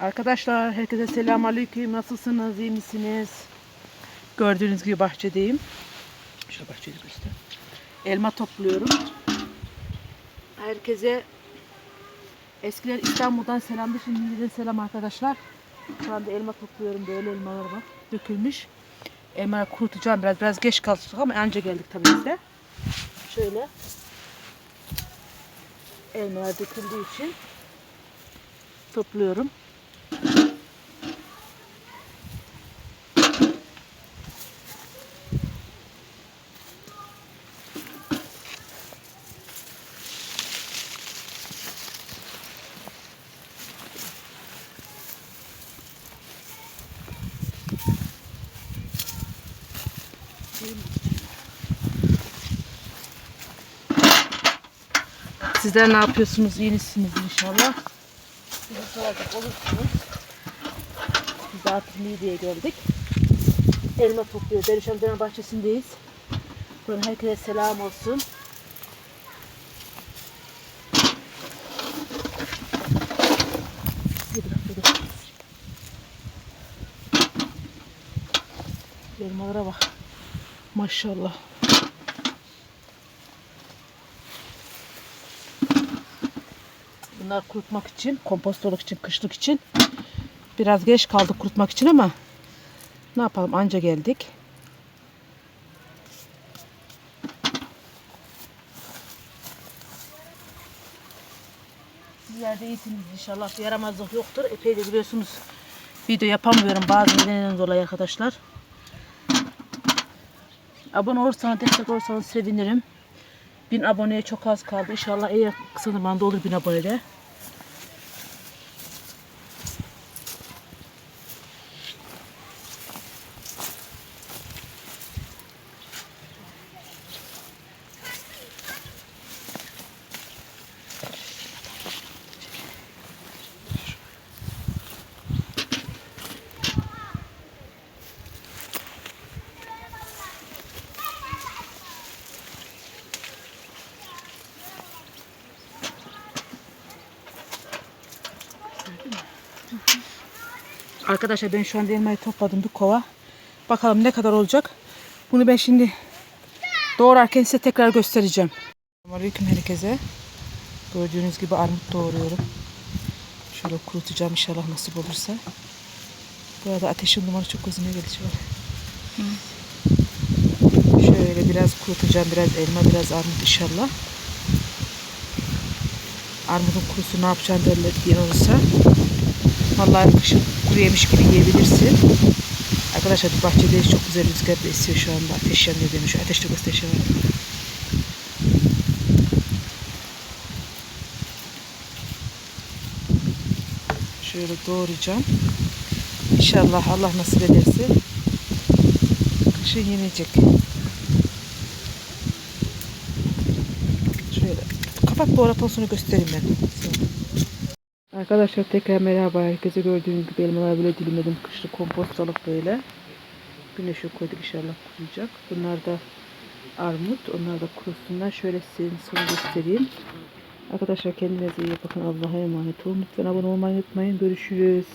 Arkadaşlar herkese selam aleyküm. Nasılsınız? iyi misiniz? Gördüğünüz gibi bahçedeyim. Şöyle bahçeyi göster. Elma topluyorum. Herkese eskiler İstanbul'dan selamdı. Şimdi de selam arkadaşlar. Şu anda elma topluyorum. Böyle elmalar var. Dökülmüş. Elmaları kurutacağım biraz. Biraz geç kaldık ama anca geldik tabii biz. Şöyle. Elmalar döküldüğü için topluyorum. Sizler ne yapıyorsunuz? İyi misiniz inşallah? Bizi soracak olursunuz. Biz artık Niğde'ye geldik. Elma topluyoruz. Derişan Dönem bahçesindeyiz. Buradan herkese selam olsun. Elmalara bak. Maşallah. Bunlar kurutmak için, kompostoluk için, kışlık için. Biraz geç kaldık kurutmak için ama ne yapalım anca geldik. Sizler de iyisiniz inşallah. Yaramazlık yoktur. Epey de biliyorsunuz video yapamıyorum bazı nedenden dolayı arkadaşlar. Abone olursanız, destek olursanız sevinirim. Bin aboneye çok az kaldı. İnşallah en kısa zamanda olur bin abonede. Arkadaşlar ben şu anda elmayı topladım bir kova. Bakalım ne kadar olacak. Bunu ben şimdi doğrarken size tekrar göstereceğim. Aleyküm herkese. Gördüğünüz gibi armut doğruyorum. Şöyle kurutacağım inşallah nasip olursa. Bu arada ateşin dumanı çok gözüme geldi şöyle. Şöyle biraz kurutacağım. Biraz elma, biraz armut inşallah. Armudun kurusu ne yapacağını derler diyen olursa. Vallahi kışın kuru yemiş gibi yiyebilirsin. Arkadaşlar bu bahçedeyiz. Çok güzel rüzgar da esiyor şu anda. Ateş yanıyor demiş. Ateşte göstereceğim. Şöyle doğrayacağım. İnşallah Allah nasip ederse kışın yenecek. Şöyle kapat bu sonra göstereyim ben. Arkadaşlar tekrar merhaba. Herkese gördüğünüz gibi elmalar böyle dilimledim. Kışlı kompost alıp böyle. Güneşe koyduk inşallah kuruyacak. Bunlar da armut. Onlar da kurusunlar. Şöyle size sonra göstereyim. Arkadaşlar kendinize iyi bakın. Allah'a emanet olun. Lütfen abone olmayı unutmayın. Görüşürüz.